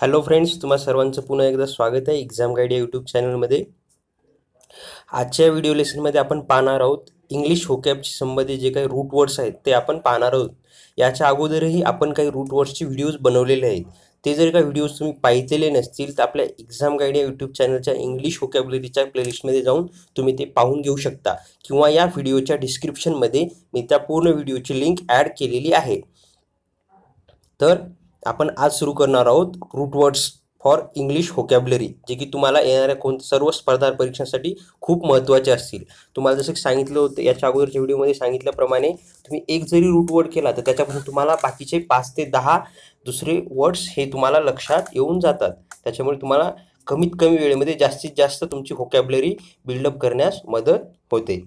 Hello friends तुम्हा सर्वांचं पुन्हा एकदा स्वागत आहे एक्झाम गाईड या यूट्यूब चॅनलमध्ये आजच्या व्हिडिओ लेसनमध्ये आपण पाहणार आहोत इंग्लिश होकॅबशी संबंधित जे काही रूट वर्ड्स आहेत ते आपण पाहणार आहोत. याच्या अगोदरही आपण काही रूट वर्ड्सचे व्हिडिओज बनवलेले आहेत. ते जर का व्हिडिओज तुम्ही पाहिलेले नसतील तर आपल्या एक्झाम गाईड या यूट्यूब चॅनलच्या इंग्लिश होकॅबलरीच्या प्लेलिस्टमध्ये जाऊन तुम्ही ते पाहून घेऊ शकता. किंवा या व्हिडिओच्या डिस्क्रिप्शनमध्ये मी त्या पूर्ण व्हिडिओची लिंक ॲड केलेली आहे. तर आपण आज सुरू करणार आहोत root words for English vocabulary जे की तुम्हाला येणाऱ्या कोण सर्व स्पर्धा परीक्षांसाठी खूप महत्त्वाचे असतील. तुम्हाला जसं सांगितलं होतं याच्या अगोदरच्या व्हिडिओमध्ये सांगितल्याप्रमाणे तुम्ही एक जरी रूट वर्ड केला तर त्याच्यापासून तुम्हाला बाकीचे पाच ते दहा दुसरे वर्ड्स हे तुम्हाला लक्षात येऊन जातात. त्याच्यामुळे तुम्हाला कमीत कमी वेळेमध्ये जास्तीत जास्त तुमची होकॅबलरी बिल्डअप करण्यास मदत होते.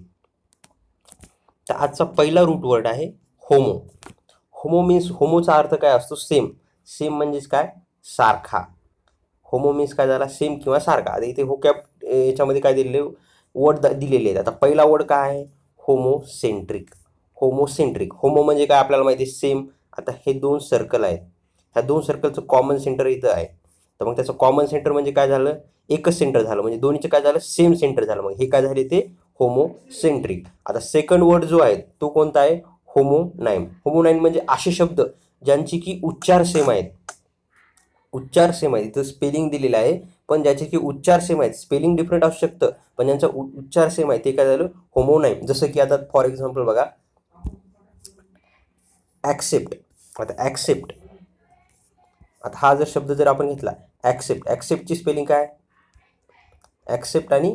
तर आजचा पहिला रूट वर्ड आहे होमो होमो मीन्स होमोचा अर्थ काय असतो? सेम सेम म्हणजेच काय? सारखा. होमो मीन्स काय झाला? सेम किंवा सारखा. आता इथे होकॅप याच्यामध्ये काय दिलेले? वर्ड दिलेले आहेत. आता पहिला वर्ड काय आहे? होमोसेंट्रिक होमोसेंट्रिक होमो म्हणजे काय आपल्याला माहिती आहे? सेम आता हे दोन सर्कल आहेत. ह्या दोन सर्कलचं कॉमन सेंटर इथं आहे. तर मग त्याचं कॉमन सेंटर म्हणजे काय झालं? एकच सेंटर झालं. म्हणजे दोन्हीचं काय झालं? सेम सेंटर झालं. मग हे काय झाले ते? होमोसेंट्रिक आता सेकंड वर्ड जो आहे तो कोणता आहे? होमोनाईम होमोनाईम म्हणजे असे शब्द. ज्यांची की उच्चार सेम आहेत. उच्चार सेम आहे इथं स्पेलिंग दिलेलं आहे. पण ज्याचे की उच्चार सेम आहेत. स्पेलिंग डिफरंट असू शकतं. पण ज्यांचा उच्चार सेम आहे ते काय झालं? होमोनाईम जसं की आता फॉर एक्झाम्पल बघा. ॲक्सेप्ट आता ॲक्सेप्ट आता हा जर शब्द जर आपण घेतला ॲक्सेप्ट ॲक्सेप्टची स्पेलिंग काय? ॲक्सेप्ट आणि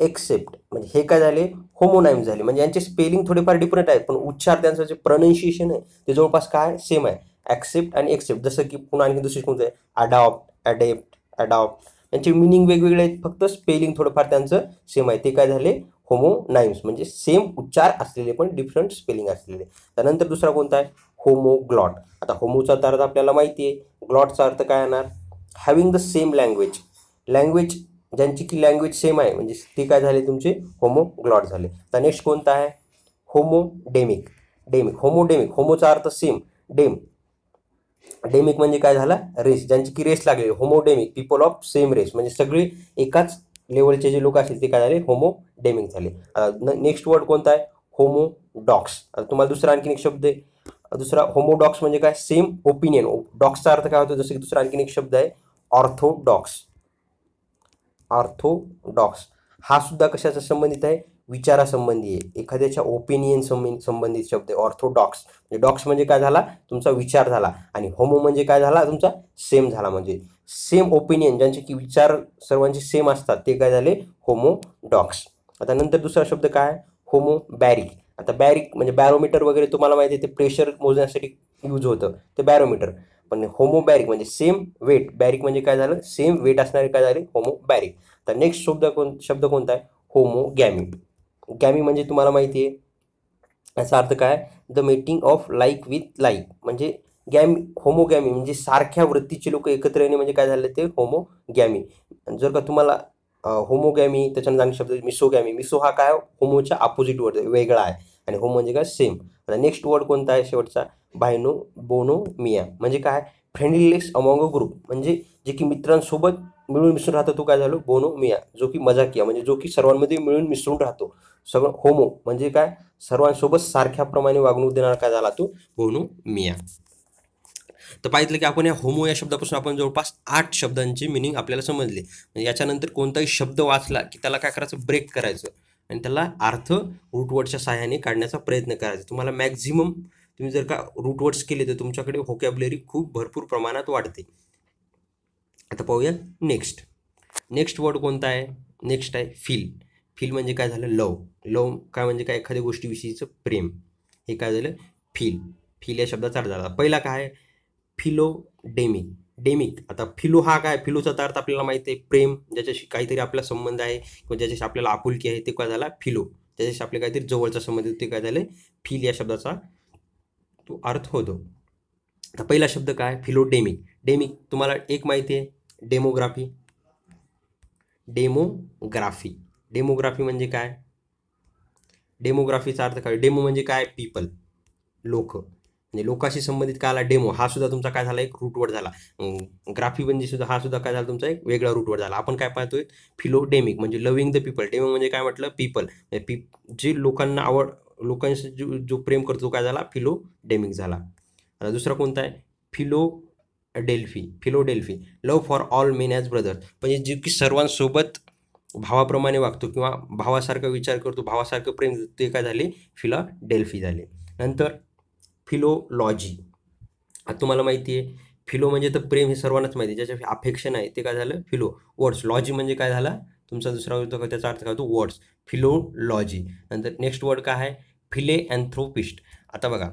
एक्सेप्ट म्हणजे हे काय झाले? होमोनाईम झाले. म्हणजे यांचे स्पेलिंग थोडेफार डिफरंट आहेत पण उच्चार त्यांचं जे प्रनन्शिएशन आहे ते जवळपास काय? सेम आहे. ॲक्सेप्ट आणि एक्सेप्ट जसं की पुन्हा आणखी दुसरी कोणतं आहे? अडॉप्ट ॲडेप्ट अडॉप्ट यांचे मिनिंग वेगवेगळे आहेत. फक्त स्पेलिंग थोडंफार त्यांचं सेम आहे. ते काय झाले? होमोनाईम्स म्हणजे सेम उच्चार असलेले पण डिफरंट स्पेलिंग असलेले. त्यानंतर दुसरा कोणता आहे? होमोग्लॉट आता होमोचा अर्थ आपल्याला माहिती आहे. ग्लॉटचा अर्थ काय येणार? Having the same language language ज्यांची की लँग्वेज सेम आहे. म्हणजे ते काय झाले तुमचे? होमोग्लॉट झाले. तर नेक्स्ट कोणता आहे? होमोडेमिक डेमिक होमोडेमिक होमोचा अर्थ सेम डेम डेमिक म्हणजे काय झाला? रेस ज्यांची की रेस लागलेली homodemic people of same race म्हणजे सगळे एकाच लेवलचे जे लोक असतील ते काय झाले? होमोडेमिक झाले. नेक्स्ट वर्ड कोणता आहे? होमोडॉक्स आता तुम्हाला दुसरा आणखीन एक शब्द आहे. दुसरा होमोडॉक्स म्हणजे काय? सेम ओपिनियन डॉक्सचा अर्थ काय होतो? जसं की दुसरा आणखीन एक शब्द आहे. Orthodox orthodox. हा सुद्धा कशाचा संबंधित आहे? विचारासंबंधी आहे. एखाद्याच्या ओपिनियन संबंधित शब्द आहे. ऑर्थोडॉक्स. म्हणजे डॉक्स म्हणजे काय झाला? तुमचा विचार झाला. आणि होमो म्हणजे काय झाला? तुमचा सेम झाला. म्हणजे सेम ओपिनियन ज्यांचे की विचार सर्वांचे सेम असतात ते काय झाले? होमोडॉक्स आता नंतर दुसरा शब्द काय? Homo baric. आता बॅरिक म्हणजे बॅरोमीटर वगैरे तुम्हाला माहिती आहे ते प्रेशर मोजण्यासाठी यूज होतं. ते बॅरोमीटर पण होमोबॅरिक म्हणजे सेम वेट बॅरिक म्हणजे काय झालं? सेम वेट असणारे काय झाले? होमोबॅरिक तर नेक्स्ट शब्द कोण शब्द कोणता आहे? होमोगॅमी गॅमी म्हणजे तुम्हाला माहिती आहे. याचा अर्थ काय? The mating of like with like म्हणजे गॅमी होमोगॅमी म्हणजे सारख्या वृत्तीचे लोक एकत्र येणे म्हणजे काय झालं ते? होमोगॅमी जर का तुम्हाला होमोगॅमी त्याच्यानंतर आणि शब्द मिसोगॅमी मिसो हा काय? होमोच्या अपोजिटवर वर्ड वेगळा आहे. आणि होम म्हणजे काय सेम आता नेक्स्ट वर्ड कोणता आहे शेवटचा? बायनो बोनो मिया. म्हणजे काय? फ्रेंडलीनेस अमॉंग ग्रुप म्हणजे जे की मित्रांसोबत मिळून मिसळून राहतो तो काय झालो? बोनो मिया. जो की मजाकिया. म्हणजे जो की सर्वांमध्ये मिळून मिसळून राहतो. सगळं होमो म्हणजे काय? सर्वांसोबत सारख्याप्रमाणे वागणूक देणारा काय झाला तो? बोनो मिया. तर पाहिलं की आपण या होमो या शब्दापासून आपण जवळपास आठ शब्दांची मिनिंग आपल्याला समजले. म्हणजे याच्यानंतर कोणताही शब्द वाचला की त्याला काय करायचं? ब्रेक करायचं. आणि त्याला अर्थ रूटवर्डच्या सहाय्याने काढण्याचा प्रयत्न करायचा. तुम्हाला मॅक्झिमम तुम्ही जर का रूटवर्ड्स केले तर तुमच्याकडे होकॅबलरी खूप भरपूर प्रमाणात वाढते. आता पाहूया नेक्स्ट नेक्स्ट वर्ड कोणता आहे? नेक्स्ट आहे फील फील म्हणजे काय झालं? लव लव काय म्हणजे काय? एखाद्या गोष्टीविषयीचं प्रेम. हे काय झालं? फील फील या शब्दाचा अर्थ झाला. पहिला काय आहे? फिलो डेमिक आता फिलो हा काय? फिलोचा अर्थ आपल्याला माहिती आहे प्रेम ज्याच्याशी काहीतरी आपला संबंध आहे किंवा ज्याच्याशी आपल्याला आपुलकी आहे ते काय झाला? फिलो. ज्याच्याशी आपले काहीतरी जवळचा संबंध ते काय झालं? फिल या शब्दाचा तो अर्थ होतो. आता पहिला शब्द काय? फिलो डेमिक डेमिक तुम्हाला एक माहिती आहे डेमोग्राफी. डेमोग्राफी. डेमोग्राफी म्हणजे काय? डेमोग्राफीचा अर्थ काय? डेमो म्हणजे काय? पीपल. लोक. म्हणजे लोकाशी संबंधित काय आला डेमो हा सुद्धा तुमचा काय झाला? एक रूटवर झाला. ग्राफी म्हणजे सुद्धा हा सुद्धा काय झाला तुमचा? एक वेगळा रूटवर झाला. आपण काय पाहतोय? फिलोडेमिक म्हणजे लव्हिंग द पीपल डेमो म्हणजे काय म्हटलं? पीपल पी म्हणजे जे लोकांना आवड लोकांशी जो जो प्रेम करतो काय झाला? फिलोडेमिक झाला. आता दुसरा कोणता आहे? Philo delphi philodelphy love for all men as brother म्हणजे जे की सर्वांसोबत भावाप्रमाणे वागतो किंवा भावासारखा विचार करतो भावासारखं प्रेम ते काय झाले? फिला डेल्फी झाले. नंतर फिलोलॉजी. आता तुम्हाला माहिती आहे फिलो म्हणजे तर प्रेम हे सर्वांनाच माहिती आहे. ज्याच्या अफेक्शन आहे ते काय झालं? फिलो वर्ड्स. लॉजी म्हणजे काय झाला? तुमचा दुसरा होतो त्याचा अर्थ काय होतो? वर्ड्स. फिलोलॉजी. नंतर नेक्स्ट वर्ड काय आहे? फिले अँथ्रोपिस्ट आता बघा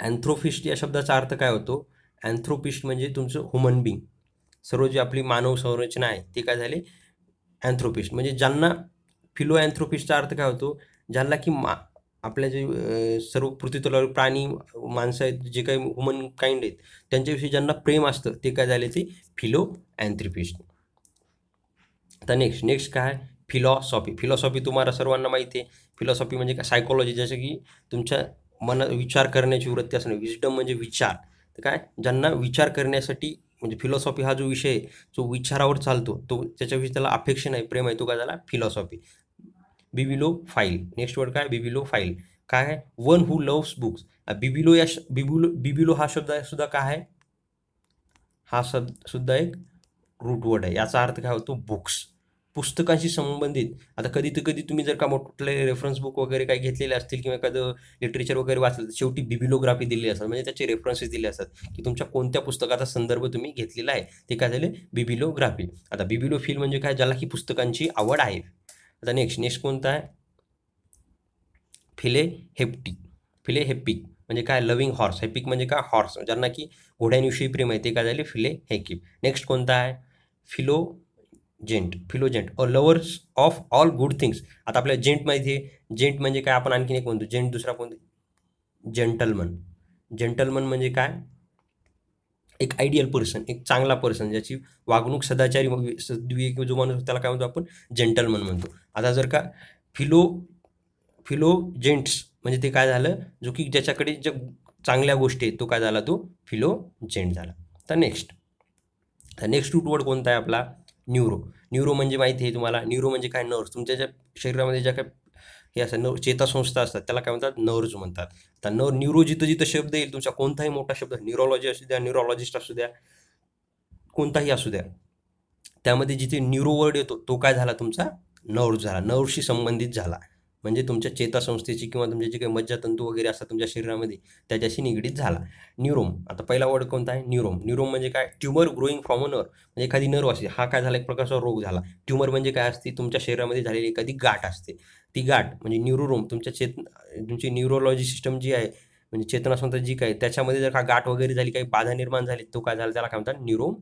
अँथ्रोपिस्ट या शब्दाचा अर्थ काय होतो? अँथ्रोपिस्ट म्हणजे तुमचं ह्युमन बिंग सर्व जी आपली मानव संरचना आहे ते काय झाले? अँथ्रोपिस्ट. म्हणजे ज्यांना फिलो अँथ्रोपिस्टचा अर्थ काय होतो? ज्यांना की मा आपल्या जे सर्व पृथ्वीतलावर प्राणी माणसं आहेत जे काही वुमन काइंड आहेत त्यांच्याविषयी ज्यांना प्रेम असतं ते काय झाले ते फिलो अँथ्रिपिस्ट आता नेक्स्ट नेक्स्ट काय? फिलॉसॉफी फिलॉसॉफी तुम्हाला सर्वांना माहिती आहे. फिलॉसॉफी म्हणजे काय? सायकोलॉजी जसं की तुमच्या मनात विचार करण्याची वृत्ती असणं. विजडम म्हणजे विचार. तर काय? ज्यांना विचार करण्यासाठी म्हणजे फिलॉसॉफी हा जो विषय जो विचारावर चालतो तो त्याच्याविषयी त्याला अफेक्शन आहे प्रेम आहे तो काय झाला? Philosophy biblio phile next word काय? बिबिलो फाईल काय आहे? One who loves books biblio या बिबिलो बिबिलो हा शब्द सुद्धा काय आहे? हा शब्द सुद्धा एक रूट वर्ड आहे. याचा अर्थ काय होतो? बुक्स पुस्तकांशी संबंधित. आता कधी तर कधी तुम्ही जर का कुठले रेफरन्स बुक वगैरे काही घेतलेले असतील किंवा एखादं लिटरेचर वगैरे वाचलं शेवटी बिबिलोग्राफी दिलेली असतात. म्हणजे त्याचे रेफरन्सेस दिले असतात. की तुमच्या कोणत्या पुस्तकाचा संदर्भ तुम्ही घेतलेला आहे. ते काय झाले? बिबिलोग्राफी आता बिबिलो फील म्हणजे काय? ज्याला की पुस्तकांची आवड आहे. आता नेक्स्ट नेक्स्ट कोणता आहे? फिले हेप्टी. फिले हेपिक म्हणजे काय? लविंग हॉर्स हेपिक म्हणजे काय? हॉर्स ज्यांना की घोड्यांविषयी प्रेम आहे ते काय झाले? फिले हेकिप नेक्स्ट कोणता आहे? Philo gent philogent a lovers of all good things आता आपल्याला जेंट माहिती आहे. जेंट म्हणजे काय? आपण आणखीन एक म्हणतो. जेंट दुसरा कोणते? जेंटलमन जेंटलमन म्हणजे काय? एक आयडियल पर्सन एक चांगला पर्सन ज्याची वागणूक सदाचारी किंवा जो माणूस त्याला काय म्हणतो आपण? जेंटलमन म्हणतो. आता जर का फिलो फिलो जेंट्स म्हणजे ते काय झालं? जो की ज्याच्याकडे ज्या चांगल्या गोष्टी आहेत तो काय झाला तो? फिलो जेंट झाला. तर नेक्स्ट तर नेक्स्ट रूट वर्ड कोणता आहे आपला? न्यूरो न्यूरो म्हणजे माहिती आहे तुम्हाला. न्यूरो म्हणजे काय? नर्व्स. तुमच्या ज्या शरीरामध्ये ज्या काय हे असं नव चेतासंस्था असतात त्याला काय म्हणतात? नर्व्ज म्हणतात. तर नर न्यूरो जिथं जिथं शब्द येईल तुमचा कोणताही मोठा शब्द न्यूरोलॉजी असू द्या न्यूरोलॉजिस्ट असू द्या कोणताही असू द्या. त्यामध्ये जिथे न्यूरो वर्ड येतो तो काय झाला तुमचा? नर्व झाला नर्वशी संबंधित झाला. म्हणजे तुमच्या चेतासंस्थेची किंवा तुमचे जे काही मज्जातंतू वगैरे असतात तुमच्या शरीरामध्ये त्याच्याशी निगडीत झाला. न्यूरोम. आता पहिला वर्ड कोणता आहे? न्यूरोम. न्यूरोम म्हणजे काय? Tumour growing from a nerve म्हणजे एखादी नर्व असते. हा काय झाला? एक प्रकारचा रोग झाला. ट्युमर म्हणजे काय असते? तुमच्या शरीरामध्ये झालेली एखादी गाठ असते. ती गाठ म्हणजे न्यूरोरोम तुमच्या चेत तुमची न्यूरोलॉजी सिस्टम जी आहे म्हणजे चेतनासंस्था जी काय त्याच्यामध्ये जर का गाठ वगैरे झाली काही बाधा निर्माण झाली तो काय झाला? त्याला काय म्हणतात? न्यूरोम.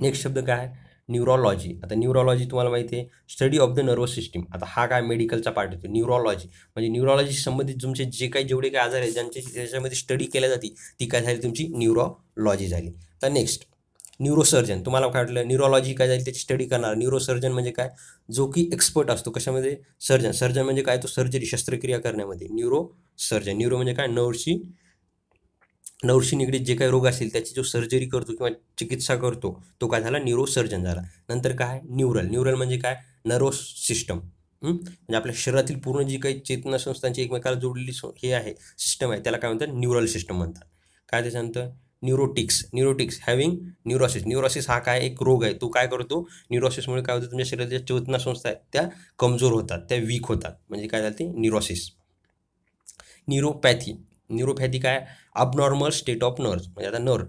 नेक्स्ट शब्द काय आहे? न्यूरोलॉजी आता न्यूरोलॉजी तुम्हाला माहिती आहे. Study of the nervous system आता हा काय मेडिकलचा पार्ट येतो. न्यूरोलॉजी म्हणजे न्यूरोलॉजीशी संबंधित तुमचे जे काही जेवढे काही आजार आहेत ज्यांचे त्याच्यामध्ये स्टडी केल्या जाते ती काय झाली तुमची? न्यूरोलॉजी झाली. तर नेक्स्ट न्यूरोसर्जन तुम्हाला काय वाटलं? न्यूरोलॉजी काय झाली? त्याची स्टडी करणार. न्यूरोसर्जन म्हणजे काय? जो की एक्सपर्ट असतो. कशामध्ये? सर्जन सर्जन म्हणजे काय? तो सर्जरी शस्त्रक्रिया करण्यामध्ये. न्यूरो सर्जन न्यूरो म्हणजे काय? नर्वशी नवरशी निगडीत जे काही रोग असतील त्याची जो सर्जरी करतो किंवा चिकित्सा करतो तो काय झाला? न्यूरोसर्जन झाला. नंतर काय? न्यूरल न्यूरल म्हणजे काय? नर्वस सिस्टम म्हणजे आपल्या शरीरातील पूर्ण जी काही चेतना संस्थांची एकमेकाला जोडलेली हे आहे सिस्टम आहे त्याला काय म्हणतात? न्यूरल सिस्टम म्हणतात. काय त्याच्यानंतर? Neurotics neurotics having neurosis neurosis हा काय? एक रोग आहे. तो काय करतो? न्यूरोसिसमुळे काय होतं? तुमच्या शरीराच्या चेतना संस्था आहेत त्या कमजोर होतात त्या वीक होतात. म्हणजे काय झालं ते? न्यूरोसिस न्यूरोपॅथी न्यूरोपॅथी काय? अबनॉर्मल स्टेट ऑफ नर्व्स म्हणजे आता नर्व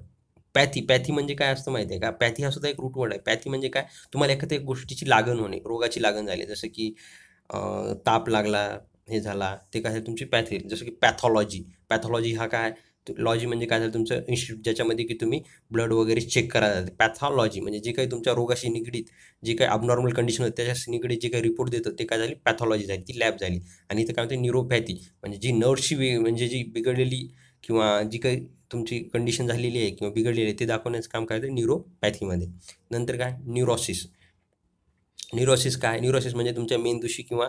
पॅथी पॅथी म्हणजे काय असतं माहिती आहे का? पॅथी हा सुद्धा एक रूट वर्ड आहे. पॅथी म्हणजे काय? तुम्हाला एखाद्या गोष्टीची लागण होणे रोगाची लागण झाली. जसं की ताप लागला हे झाला ते काय तुमची पॅथी जसं की पॅथॉलॉजी पॅथॉलॉजी हा काय? लॉजी म्हणजे काय झालं तुमचं इन्स्टिट्यूट ज्याच्यामध्ये की तुम्ही ब्लड वगैरे चेक करा जाते. पॅथॉलॉजी म्हणजे जे काही तुमच्या रोगाशी निगडीत जे काही अबनॉर्मल कंडिशन होते त्याच्याशी निगडीत जे काही रिपोर्ट देतं ते काय झाली? पॅथॉलॉजी झाली. ती लॅब झाली. आणि इथं काय म्हणते न्यूरोपॅथी म्हणजे जी नर्वची म्हणजे जी बिघडलेली किंवा जी काही तुमची कंडिशन झालेली आहे किंवा बिघडलेली आहे ते दाखवण्याचं काम काय होतं? न्यूरोपॅथीमध्ये नंतर काय? न्यूरोसिस न्यूरोसिस काय? न्यूरोसिस म्हणजे तुमच्या मेंदूशी किंवा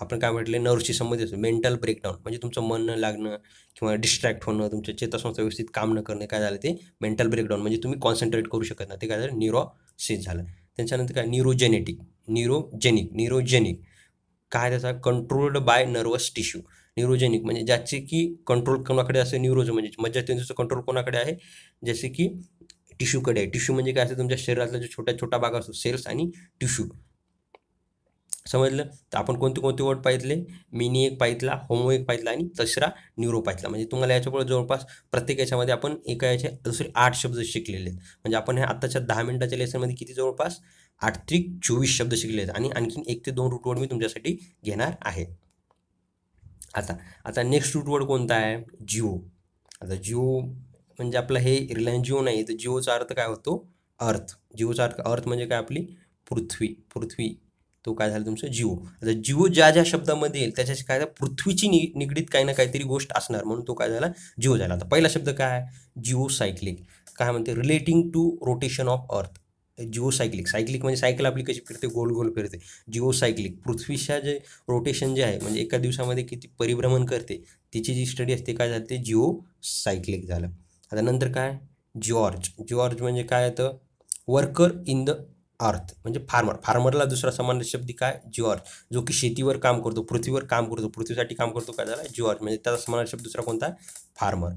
आपण काय म्हटले नर्वशी संबंधित असतो. मेंटल ब्रेकडाऊन म्हणजे तुमचं मन न लागणं किंवा डिस्ट्रॅक्ट होणं तुमच्या चेतासंस्था व्यवस्थित काम न करणे काय झालं ते? मेंटल ब्रेकडाऊन म्हणजे तुम्ही कॉन्सन्ट्रेट करू शकत नाही. ते काय झालं? न्यूरोसिस झालं. त्यांच्यानंतर काय? न्यूरोजेनेटिक न्यूरोजेनिक न्यूरोजेनिक काय त्याचा? Controlled by nervous tissue neurogenic म्हणजे ज्याचे की कंट्रोल कोणाकडे असेल न्यूरोज म्हणजे मज्जातंतूचं कंट्रोल कोणाकडे आहे? जसे की टिश्यूकडे आहे. टिश्यू म्हणजे काय असतं? तुमच्या शरीरातला जो छोट्या छोटा भाग असतो सेल्स आणि टिश्यू समजलं? तर आपण कोणते कोणते वर्ड पाहितले? मिनी एक पाहितला होमो एक पाहितला आणि तसरा न्यूरो पाहितला. म्हणजे तुम्हाला याच्यापुढे जवळपास प्रत्येक याच्यामध्ये आपण एका याचे दुसरे आठ शब्द शिकलेले आहेत. म्हणजे आपण हे आत्ताच्या दहा मिनिटाच्या लेसनमध्ये किती जवळपास? आठ त्रिक चोवीस शब्द शिकले आहेत. आणि आणखीन एक ते दोन रूटवर्ड मी तुमच्यासाठी घेणार आहे. आता आता नेक्स्ट रूटवर्ड कोणता आहे? जिओ. आता जिओ म्हणजे आपलं हे रिलायन्स जिओ नाही तर जिओचा अर्थ काय होतो? अर्थ. जिओचा अर्थ अर्थ म्हणजे काय आपली? पृथ्वी. पृथ्वी. तो काय झाला तुमचं? जिओ आता जिओ ज्या ज्या शब्दामध्ये येईल त्याच्याशी काय झालं? पृथ्वीची नि निगडीत काही ना काहीतरी गोष्ट असणार. म्हणून तो काय झाला? जिओ झाला. आता पहिला शब्द काय आहे? जिओ सायक्लिक काय म्हणते? Relating to rotation of earth. Geo cyclic cyclic म्हणजे सायकल आपली कशी फिरते? गोल गोल फिरते. जिओ सायक्लिक पृथ्वीच्या जे रोटेशन जे आहे म्हणजे एका दिवसामध्ये किती परिभ्रमण करते तिची जी स्टडी असते काय झालं? ते जिओ सायक्लिक झालं. आता नंतर काय? जॉर्ज. जॉर्ज म्हणजे काय येतं वर्कर इन द अर्थ म्हणजे फार्मर. फार्मरला दुसरा समान शब्द काय? जिऑर्ज जो की शेतीवर काम करतो पृथ्वीवर काम करतो पृथ्वीसाठी काम करतो काय झाला जिऑर्ज म्हणजे त्याचा समान शब्द दुसरा कोणता फार्मर.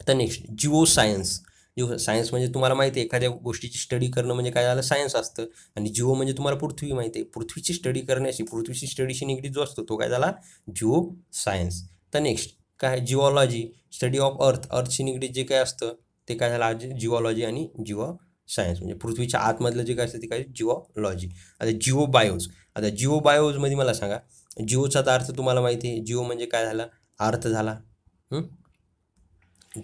आता next geo science geo science म्हणजे तुम्हाला माहिती आहे एखाद्या गोष्टीची स्टडी करणं म्हणजे काय झालं? सायन्स असतं. आणि जिओ म्हणजे तुम्हाला पृथ्वी माहिती आहे. पृथ्वीची स्टडी करण्याशी पृथ्वीची स्टडीशी निगडीत जो असतो तो काय झाला? जिओ सायन्स तर नेक्स्ट काय जिओलॉजी. स्टडी ऑफ अर्थ अर्थशी निगडीत जे काय असतं ते काय झालं? जिओलॉजी आणि जिओ सायन्स म्हणजे पृथ्वीच्या आतमधलं जे काय असतं ते काय? जिओलॉजी आता जिओ बायोज आता जिओ बायोजमध्ये मला सांगा जिओचा तर अर्थ तुम्हाला माहिती आहे. जिओ म्हणजे काय झाला? अर्थ झाला.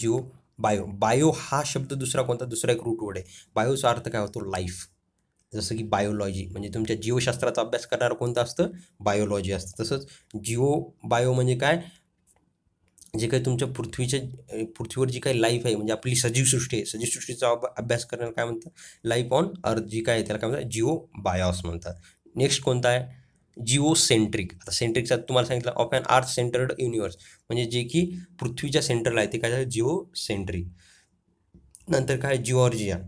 जिओ बायो बायो हा शब्द दुसरा कोणता? दुसरा एक रूट वर्ड आहे. बायोचा अर्थ काय होतो? लाईफ जसं की बायोलॉजी म्हणजे तुमच्या जीवशास्त्राचा अभ्यास करणारं कोणतं असतं? बायोलॉजी असतं. तसंच जिओ बायो म्हणजे काय? जे काही तुमच्या पृथ्वीच्या पृथ्वीवर जी काही लाईफ आहे म्हणजे आपली सजीव सृष्टी आहे सजीव सृष्टीचा अभ्यास करण्याला काय म्हणतात? लाईफ ऑन अर्थ जी काय आहे त्याला काय म्हणतात? जिओ बायॉस म्हणतात. नेक्स्ट कोणता आहे? जिओ सेंट्रिक आता सेंट्रिकचा तुम्हाला सांगितलं of and earth centred universe म्हणजे जे की पृथ्वीच्या सेंटरला आहे ते काय झालं? जिओ सेंट्रिक नंतर काय? जिओर्जिया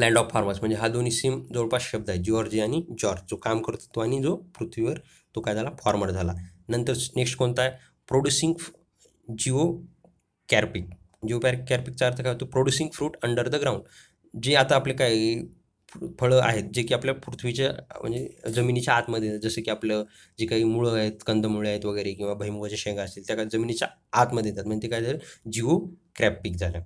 लँड ऑफ फार्मर्स म्हणजे हा दोन्ही सेम जवळपास शब्द आहे. जिओर्जिया आणि जॉर्ज जो काम करतो तो आणि जो पृथ्वीवर तो काय झाला? फॉर्मर झाला. नंतर नेक्स्ट कोणता आहे? प्रोड्युसिंग जिओ कॅरपिक जिओ कॅर्पिकचा अर्थ काय होतो? Producing fruit under the ground जे आता आपले काय फळं आहेत जे की आपल्या पृथ्वीच्या म्हणजे जमिनीच्या आतमध्ये जसं की आपलं जे काही मुळं आहेत कंदमुळे आहेत वगैरे किंवा भैमुगाच्या शेंगा असतील त्या जमिनीच्या आतमध्ये येतात. म्हणजे ते काय झालं? जिओ क्रॅपिक झालं.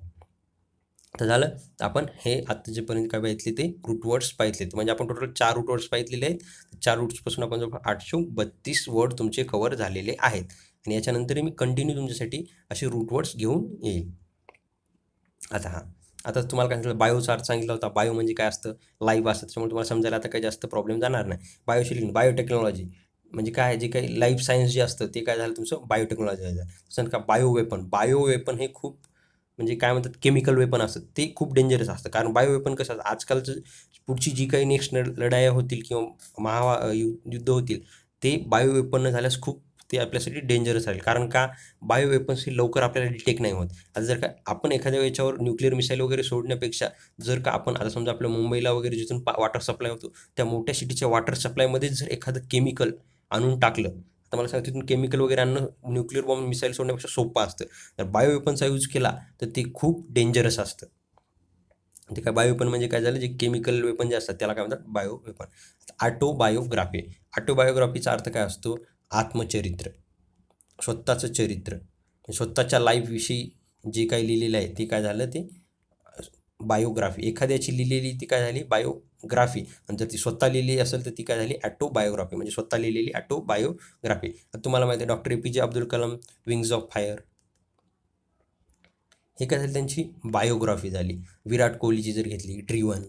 तर झालं आपण हे आता जेपर्यंत काय पाहिजे ते रूटवर्ड्स वर्ड्स म्हणजे आपण टोटल चार रूट वर्ड्स आहेत. चार रूट्सपासून आपण जवळ आठशे बत्तीस वर्ड तुमचे कवर झालेले आहेत. आणि याच्यानंतर मी कंटिन्यू तुमच्यासाठी असे रूटवर्ड्स घेऊन येईल. आता हां. आता तुम्हाला काय सांगितलं? बायोचा अर्थ सांगितला होता. बायो म्हणजे काय असतं? लाईव्ह असतं. त्याच्यामुळे तुम्हाला समजायला आता काही जास्त प्रॉब्लेम जाणार नाही. बायोशिलिंग बायोटेक्नॉलॉजी म्हणजे काय? जे काही लाईफ सायन्स जे असतं ते काय झालं तुमचं? बायोटेक्नॉलॉजी झालं. तसं का? बायो वेपन बायो वेपन हे खूप म्हणजे काय म्हणतात? केमिकल वेपन असतं. ते खूप डेंजरस असतं. कारण बायो वेपन कसं असतं? आजकालचं पुढची जी काही नेक्स्ट लढाया होतील किंवा महावा युद्ध होतील ते बायो वेपन झाल्यास खूप ते आपल्यासाठी डेंजरस राहील. कारण का? बायो वेपन्स ही लवकर आपल्याला डिटेक्ट नाही होत. आता जर का आपण एखाद्या याच्यावर न्यूक्लिअर मिसाईल वगैरे सोडण्यापेक्षा जर का आपण आता समजा आपल्या मुंबईला वगैरे जिथून वॉटर सप्लाय होतो त्या मोठ्या सिटीच्या वॉटर सप्लायमध्ये जर एखादं केमिकल आणून टाकलं आता मला सांगा तिथून केमिकल वगैरे आणणं न्यूक्लिअर बॉम्ब मिसाईल सोडण्यापेक्षा सोपं असतं. तर बायो वेपनचा यूज केला तर ते खूप डेंजरस असतं. ते काय बायो वेपन म्हणजे काय झालं? जे केमिकल वेपन जे असतात त्याला काय म्हणतात? बायो वेपन ऑटोबायोग्राफी ऑटोबायोग्राफीचा अर्थ काय असतो? आत्मचरित्र स्वतःचं चरित्र. स्वतःच्या लाईफविषयी जे काही लिहिलेलं आहे ते काय झालं ते बायोग्राफी एखाद्याची लिहिलेली ती काय झाली? बायोग्राफी आणि जर ती स्वतः लिहिली असेल तर ती काय झाली? ॲटो बायोग्राफी म्हणजे स्वतः लिहिलेली ॲटो बायोग्राफी तुम्हाला माहिती आहे doctor A P J Abdul Kalam wings of fire हे काय झालं त्यांची? बायोग्राफी झाली. विराट कोहलीची जर घेतली ड्रिवन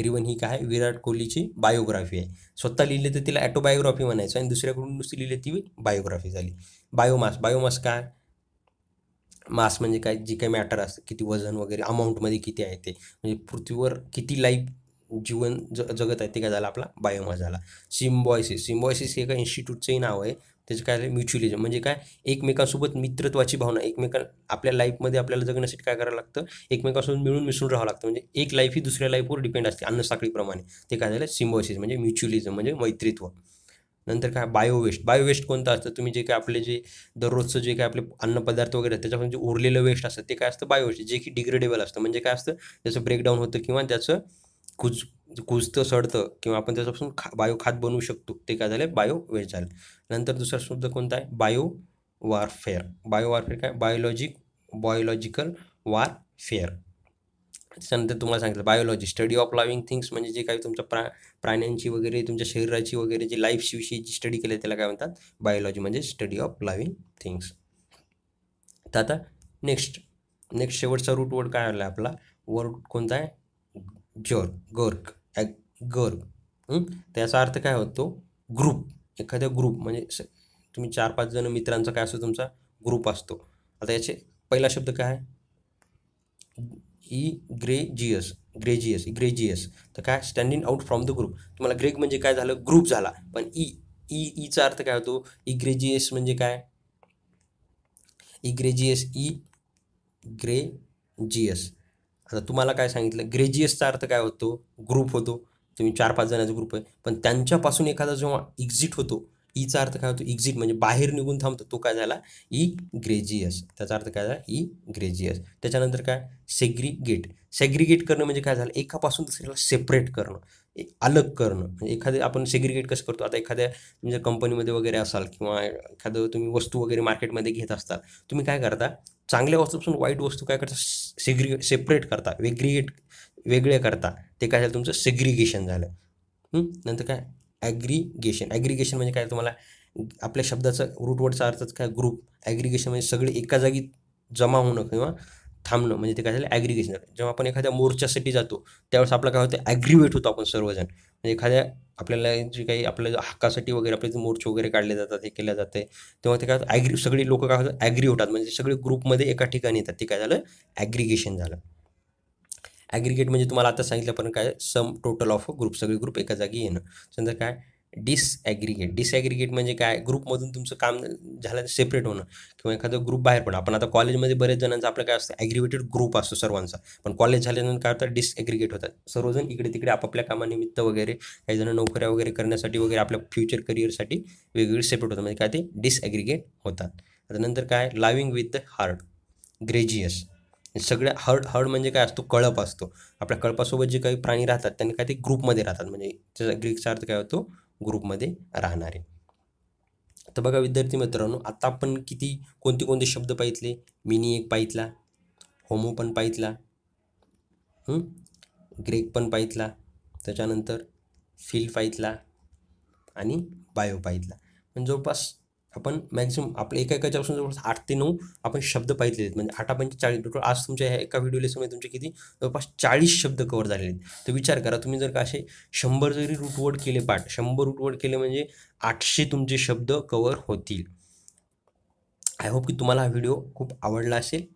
ड्रिवन ही काय विराट कोहलीची बायोग्राफी आहे. स्वतः लिहिले तर तिला ॲटोबायोग्राफी म्हणायचं आणि दुसऱ्याकडून नुसती लिहिली ती बायोग्राफी झाली. बायोमास बायोमास काय? मास म्हणजे काय? जी काही मॅटर असतं. किती वजन वगैरे अमाऊंटमध्ये किती आहे ते. म्हणजे पृथ्वीवर किती लाईफ जीवन ज जगत आहे ते काय झालं आपला? बायोमास झाला. सिम्बॉयसिस सिम्बॉयसिस हे एका इन्स्टिट्यूटचंही नाव आहे. त्याचं काय झालं म्युच्युअलिझम म्हणजे काय? एकमेकांसोबत मित्रत्वाची भावना एकमेकां आपल्या लाईफमध्ये आपल्याला जगण्यासाठी काय करावं लागतं? एकमेकांसोबत मिळून मिसळून राहावं लागतं. म्हणजे एक लाईफ ही दुसऱ्या लाईफवर डिपेंड असते अन्नसाखळीप्रमाणे ते काय झालं? सिम्बॉसिस म्हणजे म्युच्युअलिझम म्हणजे मैत्रित्व. नंतर काय? बायोवेस्ट बायोवेस्ट कोणतं असतं? तुम्ही जे काय आपले जे दररोजचं जे काय आपले अन्नपदार्थ वगैरे त्याच्यापासून जे उरलेलं वेस्ट असतं ते काय असतं? बायोवेस्ट जे की डिग्रेडेबल असतं. म्हणजे काय असतं? त्याचं ब्रेकडाऊन होतं किंवा त्याचं कुज कुजतं सडतं किंवा आपण त्याच्यापासून खा बायो खात बनवू शकतो. ते काय झालं बायो वेस्ट झालं नंतर दुसरा शब्द कोणता आहे? बायो वारफेअर. बायो वारफेअर काय? Biologic biological warfare. त्याच्यानंतर तुम्हाला सांगितलं biology study of living things म्हणजे जे काही तुमच्या प्रा प्राण्यांची वगैरे तुमच्या शरीराची वगैरे जी लाईफविषयी जी स्टडी केली त्याला काय म्हणतात? बायोलॉजी म्हणजे स्टडी ऑफ लाविंग थिंग्स. तर आता नेक्स्ट नेक्स्ट शेवटचा रूट वर्ड काय आला आपला? वर्ड कोणता आहे? जर गर्क. गर्ग त्याचा अर्थ काय होतो? ग्रुप एखाद्या ग्रुप म्हणजे स तुम्ही चार पाच जण मित्रांचा काय असतो तुमचा? ग्रुप असतो. आता याचे पहिला शब्द काय? आहे इग्रेजियस ग्रेजियस ग्रेजियस तर काय? Standing out from the group तुम्हाला ग्रेग म्हणजे काय झालं? ग्रुप झाला. पण e, e, e E E Icha अर्थ काय होतो? इग्रेजियस म्हणजे काय? इग्रेजियस ई ग्रेजियस आता तुम्हाला काय सांगितलं? ग्रेजियसचा अर्थ काय होतो? ग्रुप होतो. तुम्ही चार पाच जणांचा ग्रुप आहे. पण त्यांच्यापासून एखादा जेव्हा एक्झिट होतो ईचा अर्थ काय होतो? एक्झिट म्हणजे बाहेर निघून थांबतो. तो काय झाला? ई ग्रेजियस त्याचा अर्थ काय झाला? ई ग्रेजियस त्याच्यानंतर काय? सेग्रिगेट सेग्रिगेट करणं म्हणजे काय झालं? एकापासून दुसऱ्याला सेपरेट करणं. अलग करणं. म्हणजे एखादं आपण सेग्रिगेट कसं करतो? आता एखाद्या म्हणजे कंपनीमध्ये वगैरे असाल किंवा एखादं तुम्ही वस्तू वगैरे मार्केटमध्ये घेत असताल तुम्ही काय करता? चांगल्या वस्तूपासून वाईट वस्तू काय करता? सेग्रि सेपरेट करता. वेग्रिगेट वेगळे करता. ते काय झालं? तुमचं सेग्रिगेशन झालं. नंतर काय? ॲग्रिगेशन ॲग्रिगेशन म्हणजे काय? तुम्हाला आपल्या शब्दाचा रूटवर्डचा अर्थच काय? ग्रुप ॲग्रिगेशन म्हणजे सगळे एका जागी जमा होणं किंवा थांबणं म्हणजे ते काय झालं ॲग्रिगेशन जेव्हा आपण एखाद्या मोर्चासाठी जातो त्यावेळेस आपलं काय होतं ॲग्रिवेट होतो आपण सर्वजण. म्हणजे एखाद्या आपल्याला जे काही आपल्या हक्कासाठी वगैरे आपले मोर्चे वगैरे काढले जातात हे केल्या जाते तेव्हा ते काय ॲग्री सगळी लोक काय होतात ॲग्री होतात. म्हणजे सगळे ग्रुपमध्ये एका ठिकाणी येतात. ते काय झालं ॲग्रिगेशन झालं. ॲग्रिगेट म्हणजे तुम्हाला आता सांगितलं पण काय सम टोटल ऑफ ग्रुप सगळे ग्रुप एका जागी येणं. समजा काय डिसॲग्रिगेट डिसॲग्रिगेट म्हणजे काय? ग्रुपमधून तुमचं काम झालं सेपरेट होणं. किंवा एखादं ग्रुप बाहेर पडणं. आपण आता कॉलेजमध्ये बरेच जणांचं आपलं काय असतं? ॲग्रिवेटेड ग्रुप असतो सर्वांचा. पण कॉलेज झाल्यानंतर काय होतं? डिसॲग्रिगेट होतात. सर्वजण इकडे तिकडे आपापल्या कामानिमित्त वगैरे काही जण नोकऱ्या वगैरे करण्यासाठी वगैरे आपल्या फ्युचर करिअरसाठी वेगवेगळे सेपरेट होतात. म्हणजे काय ते? डिसॲग्रिगेट होतात. आता नंतर काय? Living with the heart gregarious सगळ्या हर्ड हर्ड म्हणजे काय असतो? कळप असतो. आपल्या कळपासोबत जे काही प्राणी राहतात त्यांनी काय ते ग्रुपमध्ये राहतात. म्हणजे त्याचा ग्रीकचा अर्थ काय होतो? ग्रुपमध्ये राहणारे तर बघा विद्यार्थी मित्रांनो आता आपण किती कोणते कोणते शब्द पाहितले? मिनी एक पाहितला होमो पण पाहितला ग्रेक पण पाहितला त्याच्यानंतर फिल पाहितला आणि बायो पाहितला. म्हणजे जवळपास आपण मॅक्झिमम आपले एका एकाच्यापासून जवळपास आठ ते नऊ आपण शब्द पाहितले आहेत. म्हणजे आठ पंचे चाळीस टोटल आज तुमच्या ह्या एका व्हिडिओ लेसनमध्ये तुमचे किती? जवळपास चाळीस शब्द कवर झालेले आहेत. तर विचार करा तुम्ही जर का असे शंभर जरी रूटवर्ड केले पाठ शंभर रूटवर्ड केले म्हणजे आठशे तुमचे शब्द कवर होतील. आय होप की तुम्हाला हा व्हिडिओ खूप आवडला असेल.